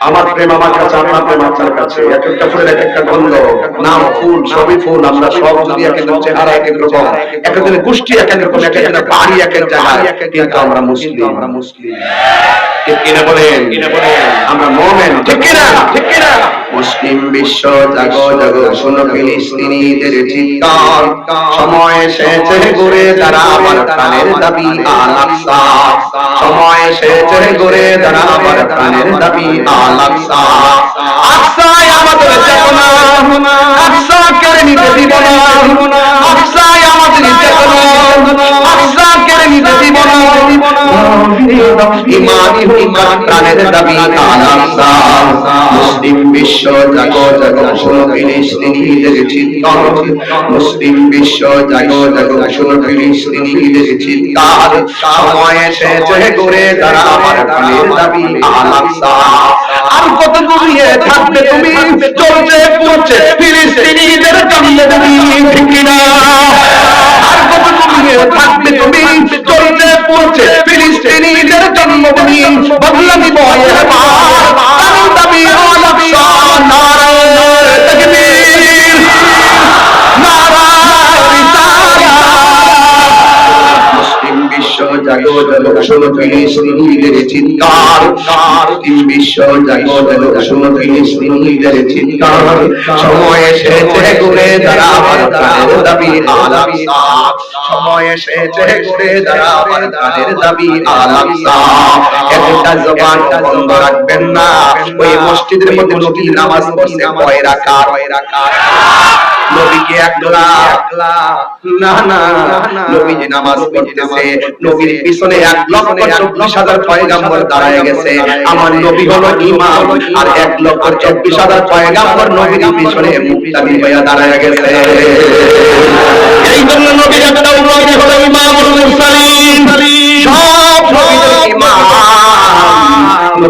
আমার প্রেম আমার কাছে আপনার প্রেম আপনার কাছে। এক একটা ফুলের এক একটা গন্ধ নাম ফুল সবই ফুল আমরা সব যদি এক একজন চেহারা এক এক রকম। এক একজনের গোষ্ঠী এক এক রকম এক একজনের বাড়ি এক এক জায়গায়। কিন্তু আমরা মুসলিম। আমরা মুসলিম। ঠিক কিনা বলেন? কিনা বলেন? আমরা মোমেন। ঠিক কিনা? ঠিক কিনা? মুসলিম বিশ্ব জাগো জাগো, শোনো ফিলিস্তিনিদের চিৎকার। সময় এসেছে ঘুরে আবার প্রাণের দাবি আল আকসা সময় এসেছে ঘুরে আবার প্রাণের দাবি আল আকসা আকসায় আমাদের চেতনা আকসা কেড়ে নিতে দিব না আকসায় আমাদের চেতনা আকসা কেড়ে নিতে দিব না ইমানি ইমান প্রাণের দাবি আল আকসা মুসলিম বিশ্ব জাগো জাগো শোনো ফিলিস্তিনিদের চিৎকার মুসলিম বিশ্ব জাগো জাগো শোনো ফিলিস্তিনিদের চিৎকার সময় এসেছে ঘুরে তারা আমার প্রাণের দাবি আল আর কত ঘুরিয়ে থাকবে তুমি? চলছে পড়ছে ফিলিস্তিনিদের জন্য তুমি ঠিক কিনা? আর কত ঘুরিয়ে থাকবে তুমি? চলছে পড়ছে ফিলিস্তিনিদের জন্মভূমি বদলামি বয়ে বার। তার দাবি আল জাগো জাগো শোনো ফিলিস্তিনিদের চিৎকার। বিশ্ব সময় এসেছে ঘুরে রাখবেন না। ওই মসজিদের মধ্যে নবী নামাজ পড়ছে কয় রাকাত কয় রাকাত নবীকে একলা না না নবীজি নামাজ পড়তেছে, নবীর পিছনে এক লক্ষ চব্বিশ হাজার দাঁড়ায় গেছে। আমার নবী হলো ইমাম আর এক লক্ষ চব্বিশ হাজার পয়গাম্বর নবীর পিছনে মুক্তাদি হয়ে দাঁড়ায় গেছে। এই জন্য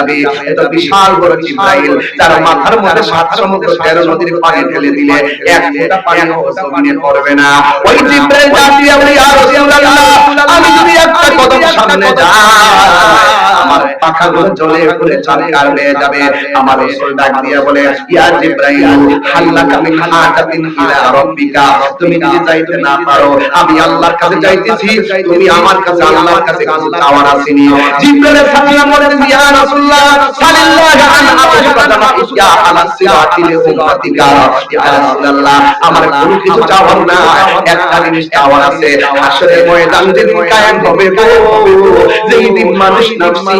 যাবে, এত বিশাল বড় জিব্রাইল, তার মাথার মধ্যে সাত সমুদ্র, তেরো নদীর পানি ঢেলে দিলে এক ফোঁটা পানি জমিনে পড়বে না। ওই জিব্রাইল জাতি, আমি আর আমি যদি একটা কদম সামনে যাই আমার পাখাগুলো জ্বলে পুড়ে চারকার হয়ে যাবে। আমার রাসূল ডাক দিয়া বলে, ইয়া জিব্রাইল হাল্লাকা মিন হাজাতিন ইলা রাব্বিকা। তুমি যদি যাইতে না পারো। আমি আল্লাহর কাছে যাইতেছি। তুমি আমার কাছে, আল্লাহর কাছে কিছু চাওয়ার আসেনি। জিব্রাইল সাল্লাম বলেন ইয়া রাসূলুল্লাহ সাল্লাল্লাহু আলাইহি ওয়াসাল্লাম ইয়া আলা সিরাতিল উম্মাতিকা। ইয়া রাসূলুল্লাহ, আমার কোনো কিছু চাওয়ার না একটা জিনিস চাওয়ার আছে। আসলে ময়দান যেদিন কায়েম হবে, যেই দিন মানুষ নফসি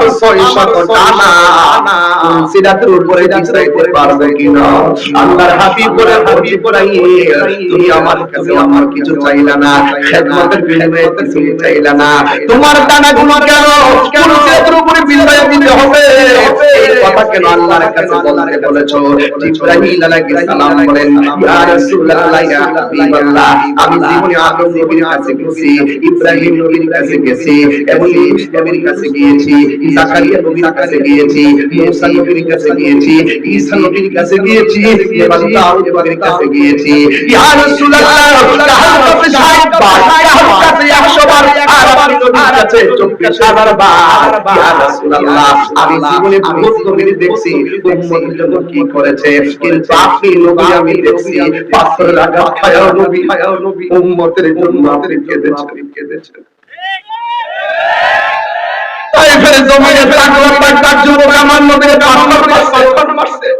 আমার ছয় শত টানা সিরাতের উপরে বিছাইতে পারবে কিনা? আল্লাহর হাবিব বলে হাবিব বলাই তুমি আমার কাছে আমার কিছু চাইলা না। খেদমতের বিনিময়ে কিছু চাইলা না। তোমার টানা গুলো কেন? কোন সিরাতের উপরে বিছাইয়া দিতে হবে? এই কথা কেন আল্লাহর কাছে বলতে বলেছ? জিবরাইল আলাইহিস সালাম বলেন, ইয়া রাসূলুল্লাহ, ইয়া হাবিবাল্লাহ, আমি জীবনে আদম নবীর কাছে গেছি, ইব্রাহিম নবীর কাছে গেছি, এবং নবীর কাছে গিয়েছি। জাকারিয়া নবীর কাছে গিয়েছি মুসা নবীর কাছে গিয়েছি ঈসা নবীর কাছে গিয়েছি এবং দাউদ নবীর কাছে গিয়েছি ইয়া রাসূলুল্লাহ কাহার কাছে 60 বার কাহার কাছে 100 বার আর আপনি নবীর গেছে চব্বিশ হাজার বার ইয়া রাসূলুল্লাহ আমি জীবনে বহুত নবীর দেখছি উম্মতের জন্য কি করেছে কিন্তু আপনি নবী আমি দেখছি পাথর লাগা খায়াও নবী খায়াও নবী উম্মতের জন্য আপনি কেঁদেছেন কেঁদেছেন তাই ফেরে জমিনে তাকওয়া তাক যুবক আমার নবীর পাথর মারছে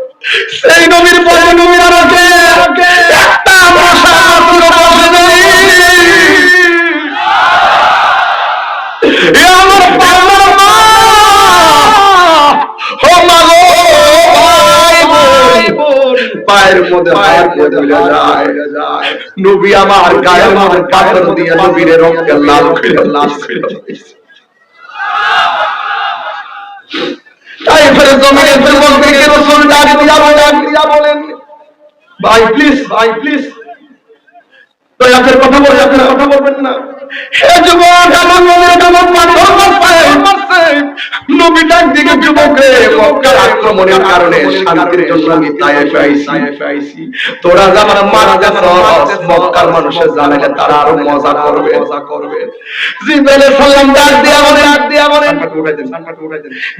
সেই নবীর পরে নবীর আলোকে একটা মশা মাত্র বসে নেই। আমার পাগল মা। ও মা গো পায়ের মধ্যে হাত মধ্যে যায়। নবী আমার গায়ের মধ্যে পাথর দিয়ে নবীর রক্তে লাল করে লাল করে তাই ফেরে জমিনে যুবক থেকে রসুল ডাক দিয়া বলেন দিয়া বলেন। ভাই প্লিজ ভাই প্লিজ দয়া করে কথা বলবেন আপনারা কথা বলবেন না। হে যুবক আমার মনে কেমন পাথর মারছে মারছে নবী ডাক দিকে যুবকে মক্কার আক্রমণের কারণে শান্তির জন্য আমি তায়েফে আইছি আইছি। তোরা যখন মারা যাচ্ছ মক্কার মানুষের জানালে তারা আরও মজা করবে। মজা করবে জিব্রাইল সাল্লাম ডাক দিয়া বলেন। ডাক দিয়া বলেন।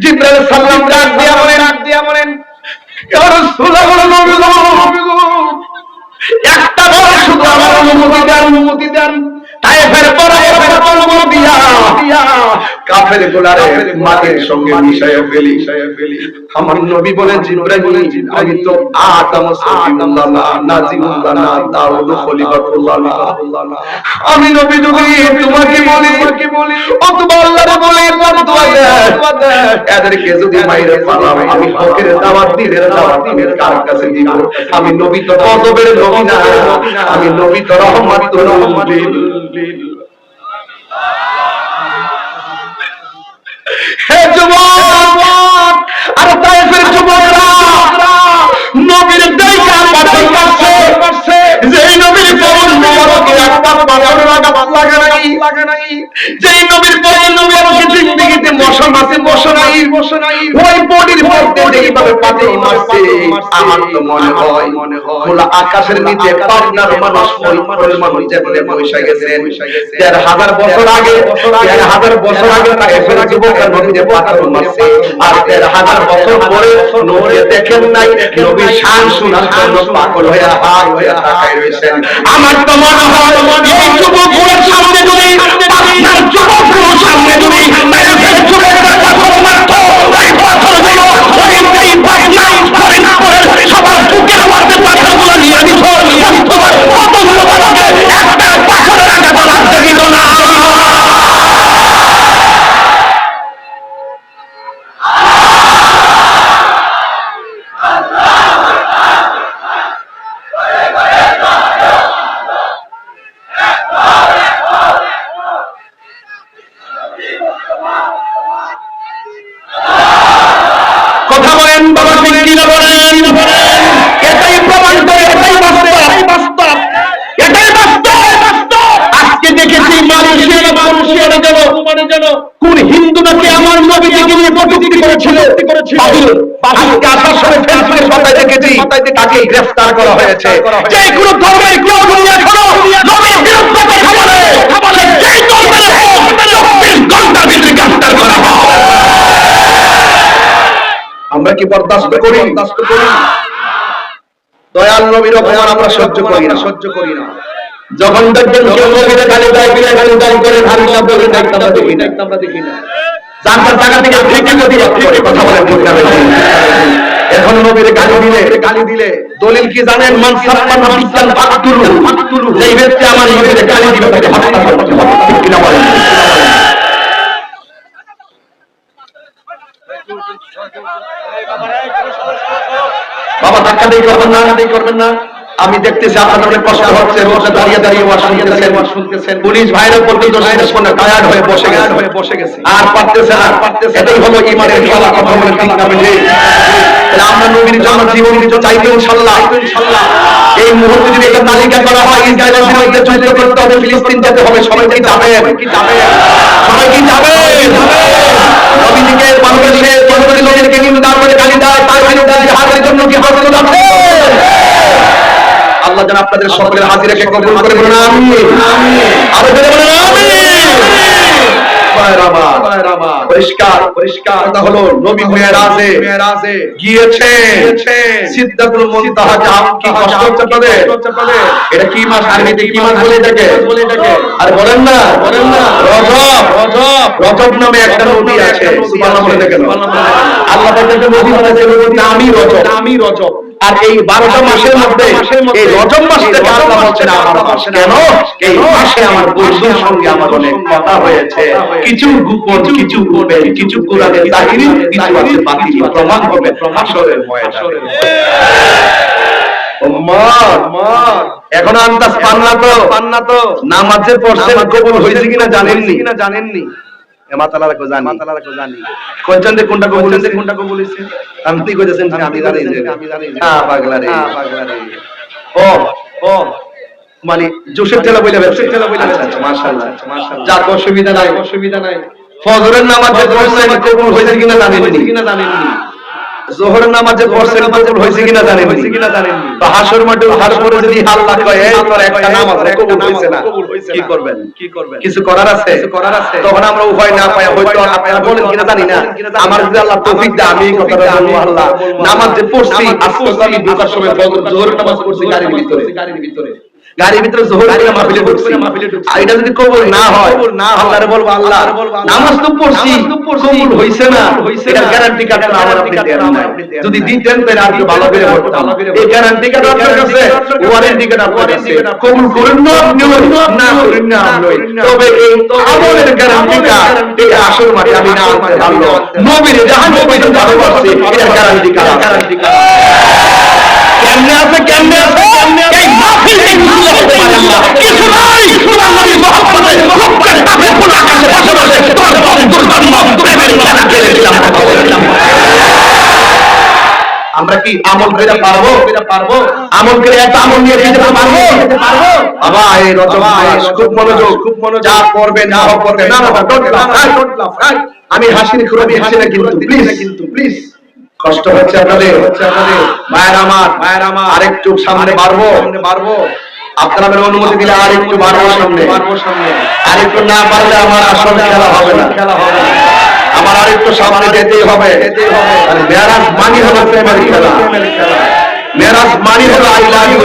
জিব্রাইল সাল্লাম ডাক দিয়া বলেন। ডাক দিয়া বলেন। ইয়া রাসূলুল্লাহ নবী গো। একটা বার শুধু আমার অনুমতি দেন। অনুমতি দেন। তাইফের কাফের গোলারে মাটির সঙ্গে মিশাইয়া ফেলি। আমার নবী বলেন আমি তো আদম না দাউদ খলিফাতুল্লাহ। আমি নবী যুগে তোমাকে বলি বলি আল্লাহরে বলি এদেরকে যদি মাইরে পালাম আমি হকের দাওয়াত দাওয়াত কার কাছে দিব? আমি নবী তো গজবের নবী না। আমি নবী তো হে যুবক, আর তাইফের যুবকরা, নবীর দেখা পাথর মারছে যেই নবীর পবন মোবারকে একটা পাথর লাগা লাগে নাই, যেই নবীর পবন মোবারকে জিন্দেগিতে মশা মাসে মশা নাই। মশা নাই ওই বডির মধ্যে যেইভাবে পাথর মারছে। আমার তো মনে হয় মনে হয় খোলা আকাশের নিচে পাবনার মানুষ ফরিদপুরের মানুষ যেমনে বসে গেছেন দেড় হাজার বছর আগে, দেড় হাজার বছর আগে তাইফের যুবকরা নবীরে পাথর মারছে। আর দেড় হাজার বছর পরে নবী দেখেন নাই, নবী শান শোনার জন্য পাগল হয়ে হার হয়ে তাকায় রয়েছেন। আমার তো মনে হয়, এই যুবকগুলোর সামনে যদি আপনার যুবকগুলোর সামনে যদি কোন হিন্দু নাকি আমার নবীজিকে নিয়ে কটূক্তি করেছিল? আজকে আসার সময় ফেসবুকের পাতায় দেখেছি। তাকে গ্রেফতার করা হয়েছে। যে কোনো ধর্মের কেউ যদি এখনও নবীর বিরুদ্ধে কথা বলে ধর্মের হোক চব্বিশ ঘণ্টার ভিতরে গ্রেফতার করা হয়। আমরা কি বরদাস্ত করি? বরদাস্ত করি। দয়াল নবীর অপমান আমরা সহ্য করি না। সহ্য করি না। যখন দেখবেন কেউ নবীরে গালি দেয় বিনা গালি দান করে ভাবি শব্দ করে দেখতে আমরা দেখি না। আমরা দেখি না। জানতার জায়গা থেকে যদি কথা বলেন না বেশি এখন নবীর গালি দিলে গালি দিলে। দলিল কি জানেন? মান সাপ্পান বিজ্ঞান ফাকতুলু। ফাকতুলু যেই ব্যক্তি আমার নবীরে গালি দিবে তাকে হত্যা করতে হবে। ঠিক কিনা বলেন? বাবা ধাক্কা দিয়ে করবেন না দিয়ে করবেন না? আমি দেখতেছি আপনাদের অনেক কষ্ট হচ্ছে বসে দাঁড়িয়ে দাঁড়িয়ে ওয়াজ শুনতেছেন। শুনতেছেন। পুলিশ ভাইরা পর্যন্ত শুনে টায়ার্ড হয়ে বসে গেছে। হয়ে বসে গেছে। আর পারতেছে আর পারতেছে এটাই হলো ইমানের খেলা কথা বলে ঠিক না বুঝি? আমরা নবীর জন্য জীবন দিতে চাইব ইনশাআল্লাহ। ইনশাআল্লাহ। এই মুহূর্তে যদি একটা তালিকা করা হয় ইসরায়েলের বিরুদ্ধে যুদ্ধ করতে হবে ফিলিস্তিন যেতে হবে সবাই কি যাবে? কি যাবে? সবাই কি যাবে? নবীজিকে বাংলাদেশে বাংলাদেশের লোকেরকে নিন্দা করে গালি দেয় তার বিরুদ্ধে জিহাদের জন্য কি হাজার যাবে আল্লাহ যেন আপনাদের সকলের হাজিরাকে কবুল করে বলুন আমিন। আরও জোরে বলুন আমিন। পরিষ্কার পরিষ্কার। হলো নবী মেয়েরাজে মেয়েরাজে গিয়েছে। সিদ্ধাতুল মুনতাহা জাম কি কষ্ট হচ্ছে এটা কি মাস আরবিতে কি মাস বলে এটাকে? আর বলেন না। বলেন না। রজব। রজব। রজব নামে একটা নদী আছে। সুবহানাল্লাহ বলে দেখেন আল্লাহ পাক একটা নদী বানাইছে নামই রজব। নামই রজব। আর এই বারোটা মাসের মধ্যে এই রজব মাসটাকে আল্লাহ বলছেন আমার মাস কেন? এই মাসে আমার বন্ধুর সঙ্গে আমার অনেক কথা হয়েছে। কিছু গোপন কিছু গোপন কিছু কোরআনের জাহিরি কিছু আছে বাতিল প্রমাণ হবে হাসরের ময়দানে। এখন আন্দাজ পান না তো? পান না তো? নামাজে পড়ছেন কবুল হয়েছে কিনা জানেননি? কিনা জানেননি? মাতালারা কো জানি। কো জানি। কোনজন দে কোনটা কবুল বলেছে? কোনটা কবুল হয়েছে আমি তুই কইতেছেন যে আমি জানি আমি জানি হ্যাঁ পাগলা রে। হ্যাঁ পাগলা রে। ও ও মানে জোশের তেলা বইলা ব্যবসা বইলা আচ্ছা মাশাআল্লাহ। মাশাআল্লাহ। যাক অসুবিধা নাই। অসুবিধা নাই। ফজরের নামাজে পড়ছেন কবুল হয়েছে কিনা জানেন কিনা জানেননি। জোহরের নামাজে পড়ছেন কবুল হয়েছে কিনা জানেন কিনা জানেন তো হাসর মাঠে পরে যদি আল্লাহ কয়, এই তোর একটা নামাজ কবুল হয়েছে না? কি করবেন? কি করবেন কিছু করার আছে? করার আছে তখন আমরা উপায় না পাই হয়তো আপনারা বলেন কিনা জানি না। আমার যদি আল্লাহ তৌফিক দেয়, আমি আল্লাহ। নামাজ যে পড়ছি, আজকে আমি ঢোকার সময় জোহরের নামাজ পড়ছি গাড়ির ভিতরে গাড়ির ভিতরে। গাড়ির ভিতরে জোহর করে মাহফিলে ঢুকছি। আর এটা যদি কবুল না হয় না আল্লাহরে বলব আল্লাহ। নামাজ তো পড়ছি কবুল হইছে না। এটা গ্যারান্টি কার্ড আমার আপনি দেন নাই। যদি দিতেন তাহলে আর একটু ভালো করে বলতাম এই গ্যারান্টি কার্ড আপনার কাছে ওয়ারেন্টি কার্ড আপনার কাছে। কবুল করেন না আপনি না করেন না আপনি তবে এই আমলের গ্যারান্টি কার্ড এটা আসল মাঠে আমি না আনতে পারল নবীর জাহান্নামে পর্যন্ত ভালোবাসি এটা গ্যারান্টি কার্ড গ্যারান্টি কার্ড কেমনে আছে কেমনে আছে এই মাহফিল এই মুসলিম হতে পারে আল্লাহ কিছু নাই শুধু মহব্বতে মহব্বতে তাকে পুরো আকাশে বসে বসে তোর বলে দুর্গন্ধ প্রেমের খেলা খেলে দিলাম আমরা কি আমল করে পারব? পারব আমল করে এত আমল নিয়ে যেতে পারব? বাবা এই রজব খুব মনোযোগ খুব মনোযোগ। যা করবে না করবে না না আমি হাসির খুব হাসি না কিন্তু প্লিজ কিন্তু প্লিজ কষ্ট হচ্ছে আপনাদের। আপনাদের মায়ের আমার মায়ের আমার। আরেকটু সামনে বাড়বো। বাড়বো আপনারা আমার অনুমতি দিলে আরেকটু বাড়বো সামনে। বাড়বো সামনে আরেকটু না পারলে আমার আসল খেলা হবে না। খেলা হবে না আমার আরেকটু সামনে যেতেই হবে। হবে মানে হলো প্রেমের খেলা। মেরাজ মানি হলো আই লাভ ইউ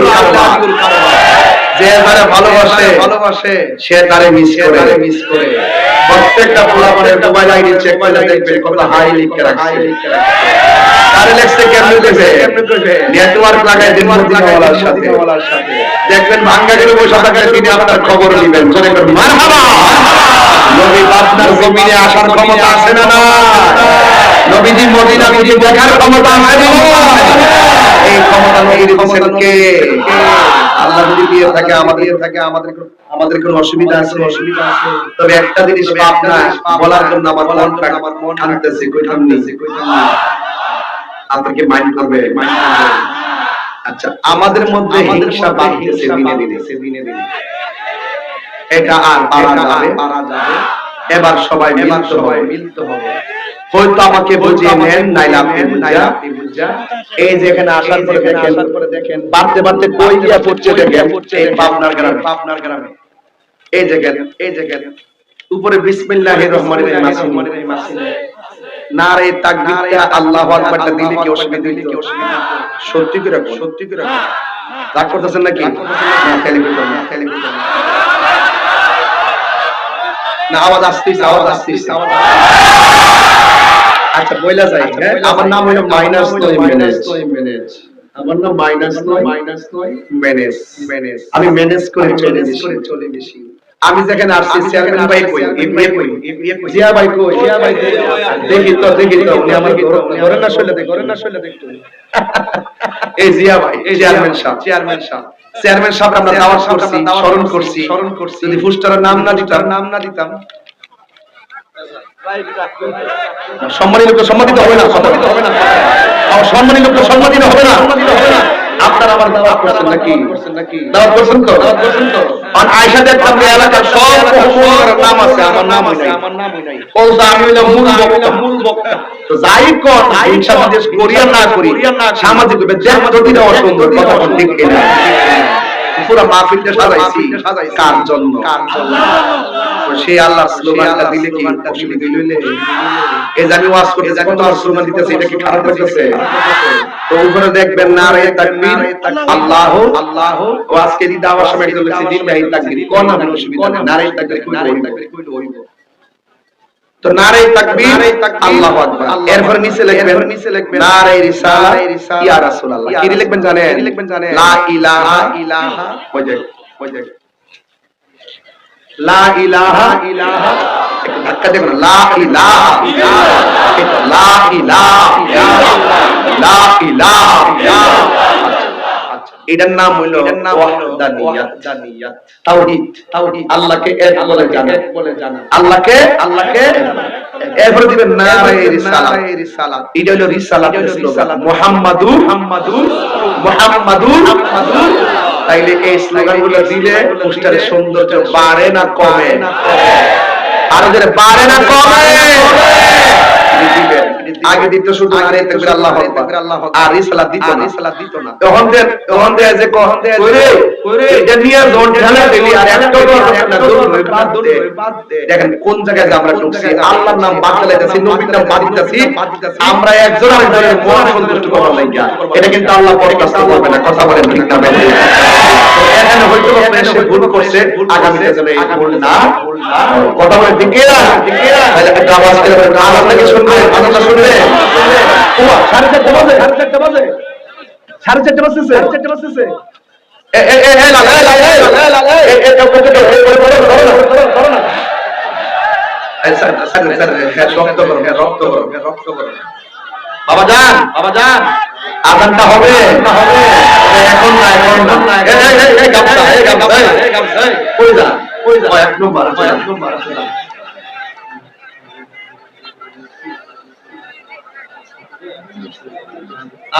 যে তারে ভালোবাসে ভালোবাসে সে তারে মিস করে। মিস করে। প্রত্যেকটা পোলাপানের মোবাইল আইডি চেক করলে দেখবেন কত হাই লিখে রাখছে। তারে লেখছে কেমনে দেবে? নেটওয়ার্ক লাগায় দিন মদিনাওয়ালার সাথে। দেখবেন ভাঙ্গা গেলে বসে তিনি আপনার খবর নেবেন। মারহাবা! নবী আপনার জমিনে আসার ক্ষমতা আছে না না নবীজি মদিনা নবী দেখার ক্ষমতা আছে না এই ক্ষমতা নবীর দিয়েছেন কে? আল্লাহ যদি দিয়ে থাকে আমাদের থাকে আমাদের আমাদের কোনো অসুবিধা আছে। অসুবিধা আছে। তবে একটা জিনিস পাপ না বলার জন্য আমার মনটা আমার মন আনতেছে কইতাম নিছে কইতাম আপনাকে মাইন্ড করবে মাইন্ড করবে। আচ্ছা আমাদের মধ্যে হিংসা বাড়তেছে দিনে দিনে দিনে দিনে এটা আর পারা যাবে। পারা যাবে। এবার সবাই এবার সবাই মিলতে হবে। হয়তো আমাকে বুঝিয়ে নেন নাইলে আপনি বুঝা। এই যে এখানে আসার পরে দেখেন দেখেন। বাড়তে বাড়তে কই গিয়া পড়ছে দেখেন এই পাবনার গ্রামে। পাবনার গ্রামে। এই দেখেন এই দেখেন উপরে বিসমিল্লাহির রহমানির রহিম নারে তাকবীরটা আল্লাহু আকবারটা দিলে কি অসুবিধা হইতো? সত্যি করে রাখো সত্যি করে রাখো রাগ করতেছেন নাকি? না না। না। আওয়াজ আসতেছে আওয়াজ আসতেছে। আওয়াজ আচ্ছা বইলা যাই হ্যাঁ? আমার নাম হলো মাইনাস নয় ম্যানেজ আমার নাম মাইনাস নয় মাইনাস নয় ম্যানেজ ম্যানেজ আমি ম্যানেজ করে করে চলে বেশি আমি যেখানে আসছি চেয়ারম্যান ভাই কই? কই? জিয়া ভাই কই? জিয়া ভাই দেখি তো দেখি তো উনি আমার ধরেন না দেখ ধরেন না দেখতো এই জিয়া ভাই এই চেয়ারম্যান সাহেব। চেয়ারম্যান সাহেব। চেয়ারম্যান সাহেব আমরা দাওয়াত করছি স্মরণ করছি। স্মরণ করছি। যদি ফুস্টারের নাম না দিতাম। নাম না দিতাম। সম্মানী লোক সম্মানিত হবে না, সম্মানিত হবে না। আমার সম্মানী লোক সম্মানিত হবে না। আমার করছেন নাকি? করছেন তো? আর নাম আছে, আমার নাম নাই। আমার নাম আমি মূল বক্তা মূল বক্তা। তো যাই কোন হিংসা বিদ্বেষ করিয়া না করি, সামাজিক না অসুন্দর কথা ঠিক কিনা পুরো মাহফিলটা সাজাইছি। কার জন্য? সে আল্লাহ স্লোগানটা দিলে কি অসুবিধা? হইলে এই যে ওয়াজ করতে যাব তোমার স্লোগান দিতেছে এটা কি খারাপ হইতেছে? তো উপরে দেখবেন না রে তাকবীর। আল্লাহ। আল্লাহ। ও আজকে দি দাওয়ার সময় একজন লিখছে দিন ভাই তাকবীর। কোন না অসুবিধা না রে তাকবীর নারে হইব? তো নারে তাকবীর আল্লাহু আকবার। এরপর নিচে লিখবেন নিচে লিখবেন নারে রিসালা ইয়া রাসূলুল্লাহ। কি লিখবেন জানেন? লিখবেন জানেন? লা ইলাহা ইলাহা। ওই যে লা ইলাহা। ইলাহা। ধাক্কা দেবেন লা ইলাহা। লা ইলাহা। লা ইলাহা। এটার নাম হইল তাওহীদ। তাওহীদ। আল্লাহকে এক বলে জানা। বলে জানা। আল্লাহকে আল্লাহকে এরপরে দিবেন নারে রিসালাত। এটা হলো রিসালাত স্লোগান। তাইলে এই স্লোগানগুলো দিলে পোস্টারের সৌন্দর্য বাড়ে না কমে। আরও বাড়ে না কমে। আগে দিত শুধু নারে তাকবীর আল্লাহ আকবার। আর রিসালাত দিত না। রিসালাত দিত না। তখন যে তখন যে কখন দে কইরে কইরে এটা নিয়ে জোন ঢালা দিলি আর একটা দর একটা দর বাদ দে। বাদ দে। দেখেন কোন জায়গায় আমরা ঢুকছি আল্লাহর নাম বাদ দিতেছি নবীর নাম বাদ দিতেছি আমরা একজন আরেকজনের মন সন্তুষ্ট করার লাগিয়া। এটা কিন্তু আল্লাহ বরদাস্ত করবে না কথা বলেন ঠিক না এখানে হয়তো সে ভুল করছে আগামীতে যেন এই ভুল না কথা বলেন ঠিক না তাহলে একটা আওয়াজ করে বলেন, আওয়াজ শুনবে আওয়াজটা শুনবে সাড়ে চারটে বাজে সাড়ে চারটে বাজে সাড়ে চারটে বাজতেছে সাড়ে চারটে বাজতেছে। বাবা যান বাবা যান আজানটা হবে না হবে এখন না এখন না এই এই এই এই গামছা এই গামছা এই গামছা কই যা কই যা এক নম্বর এক নম্বর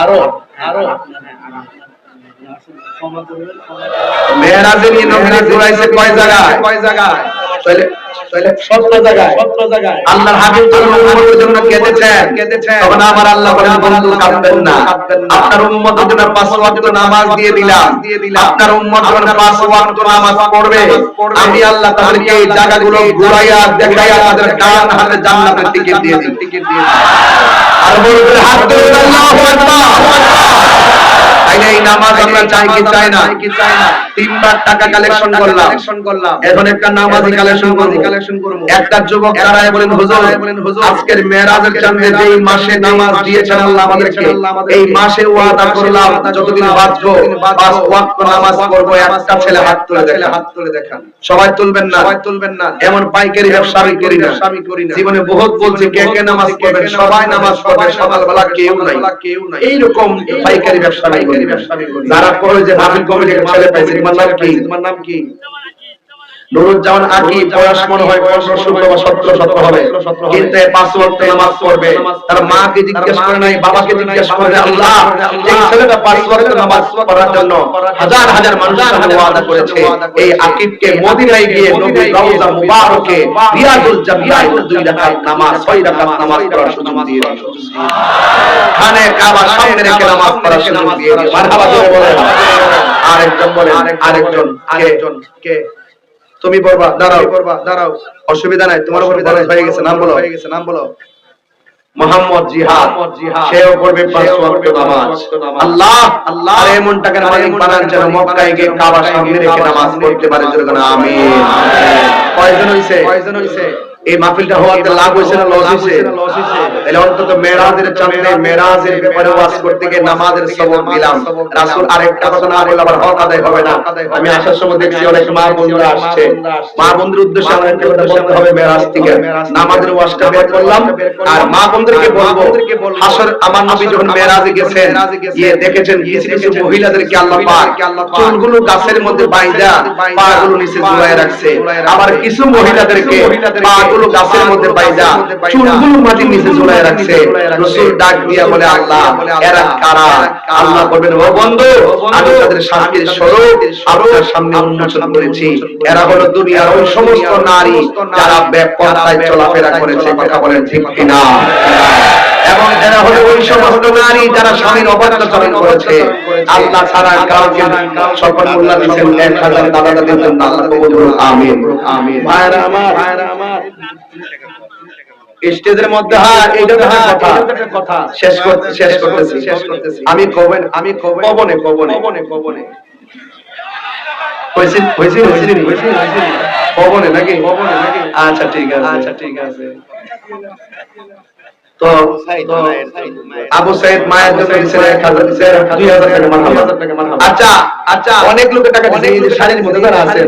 আরও আরও মেয়েরাজে নবীরা ঘুরাইছে কয় জায়গায়? কয় জায়গায়? তাহলে তাহলে সত্য জায়গায়। সত্য জায়গায়। আল্লাহর হাবিব যখন উম্মতের জন্য কেঁদেছেন কেঁদেছেন তখন আমার আল্লাহ বলেন বন্ধু কাঁদবেন না। আপনার উম্মতের জন্য পাঁচ ওয়াক্ত নামাজ দিয়ে দিলাম। আপনার উম্মত যখন পাঁচ ওয়াক্ত নামাজ পড়বে। আমি আল্লাহ তাদেরকে এই জায়গাগুলো ঘুরাইয়া দেখাইয়া তাদের ডান হাতে জান্নাতের টিকিট দিয়ে দিই। টিকিট দিয়ে দিই। আর বলবেন হাত তুলে আল্লাহু আকবার। তাইলে এই নামাজ আমরা চাই কি চাই না? তিনবার টাকা কালেকশন করলাম। এখন একটা নামাজি কালেকশন করব। একটা যুবক দাঁড়ায় বলেন হুজুর আজকের মেরাজের চাঁদে যেই মাসে নামাজ দিয়েছেন আল্লাহ আমাদেরকে এই মাসে ওয়াদা করলাম যতদিন বাঁচবো পাঁচ ওয়াক্ত নামাজ করব একটা ছেলে হাত তুলে দেখেন। হাত তুলে দেখান। সবাই তুলবেন না। সবাই তুলবেন না। এমন পাইকারি ব্যবসা আমি করি না। আমি করি না। জীবনে বহুত বলছি কে কে নামাজ পড়বেন? সবাই নামাজ পড়বে সকালবেলা কেউ নাই। কেউ নাই। এইরকম পাইকারি ব্যবসা আমি করি ব্যবসা আমি করি যারা করে যে মাহফিল কমিটির ছেলে পাইছে তোমার নাম কি তোমার নাম কি নুরুজ্জামান আকি বয়স মনে হয় পনেরো ষোলো বা সতেরো সতেরো হবে। কিন্তু পাঁচ ওয়াক্ত নামাজ পড়বে। তার মাকে জিজ্ঞেস করে নাই বাবাকে জিজ্ঞেস করে আল্লাহ এই ছেলেটা পাঁচ ওয়াক্ত নামাজ পড়ার জন্য হাজার হাজার মানুষ ওয়াদা করেছে। এই আকিবকে মদিনায় গিয়ে নবীর রওজা মুবারকে রিয়াজুল জান্নাত দুই রাকাত নামাজ ছয় রাকাত নামাজ পড়ার সুযোগ দিয়ে খানে কাবা সামনে রেখে নামাজ পড়ার সুযোগ দিয়ে মারহাবা জোরে বলেন। আরেকজন বলেন আরেকজন আরেকজন কে তুমি পড়বা দাঁড়াও। পড়বা দাঁড়াও। অসুবিধা নাই তোমার উপর বলা হয়ে গেছে নাম বলো। হয়ে গেছে নাম বলো। মোহাম্মদ জিহাদ। সেও পড়বে পাঁচ ওয়াক্ত নামাজ। আল্লাহ আল্লাহ আর এমন টাকার মালিক বানান যেন মক্কায় গিয়ে কাবার সামনে রেখে নামাজ পড়তে পারে যেন আমিন। কয়জন হইছে? কয়জন হইছে? এই মাহফিলটা হওয়াতে লাভ হয়েছে না লস হয়েছে? তাহলে অন্তত মেরাজের চাঁদে মেরাজের ব্যাপারে ওয়াজ করতে গিয়ে নামাজের সবক দিলাম। রাসূল আরেকটা কথা না বলে আবার হক আদায় হবে না। আমি আসার সময় দেখছি অনেক মা বন্ধুরা আসছে। মা বন্ধুর উদ্দেশ্যে আমার একটা কথা বলতে হবে মেরাজ থেকে। নামাজের ওয়াজটা বের করলাম। আর মা বন্ধুদেরকে বলব হাসর আমার নবী যখন মেরাজে গেছেন গিয়ে দেখেছেন কিছু কিছু মহিলাদেরকে আল্লাহ পাক চুলগুলো গাছের মধ্যে বাইজা পাগুলো নিচে ঝুলায় রাখছে। আবার কিছু মহিলাদেরকে পাগুলো গাছের মধ্যে বাইজা চুলগুলো মাটির নিচে ঝুলাই রাখছে। রসুল ডাক দিয়া বলে আল্লাহ এরা কারা? আল্লাহ বলবেন ও বন্ধু আমি তাদের শান্তির স্বরূপ আপনার সামনে উন্মোচন করেছি। এরা হলো দুনিয়ার ওই সমস্ত নারী যারা ব্যাপারায় চলাফেরা করেছে। কথা বলেন ঠিক কিনা? এবং এরা হলো ওই সমস্ত নারী যারা স্বামীর অবাধ্যাচরণ করেছে আল্লাহ ছাড়া কাউকে সকল মোল্লা দিচ্ছেন এক হাজার দাদা দাদির জন্য। আল্লাহ কবুল করুন। আমিন। আমিন। ভাইরা আমার। ভাইরা আমার। স্টেজের মধ্যে হ্যাঁ এইটা কথা শেষ করতে শেষ করতেছি। শেষ করতেছি। আমি কবেন আমি কবনে কবনে। কবনে কবনে। হয়েছে হয়েছে হয়েছে হয়েছে হয়েছে। কবনে নাকি? কবনে নাকি? আচ্ছা ঠিক আছে। আচ্ছা ঠিক আছে। তো তো আবু সাইদ মায়ের জন্য দিয়েছেন এক হাজার দিয়েছেন দুই হাজার টাকা মারহাবা আচ্ছা আচ্ছা অনেক লোকের টাকা দিয়েছে এই যে শাড়ির মধ্যে যারা আছেন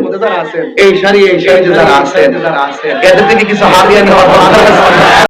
এই শাড়ি এই শাড়ি যারা আছেন এদের থেকে কিছু হাদিয়া নেওয়া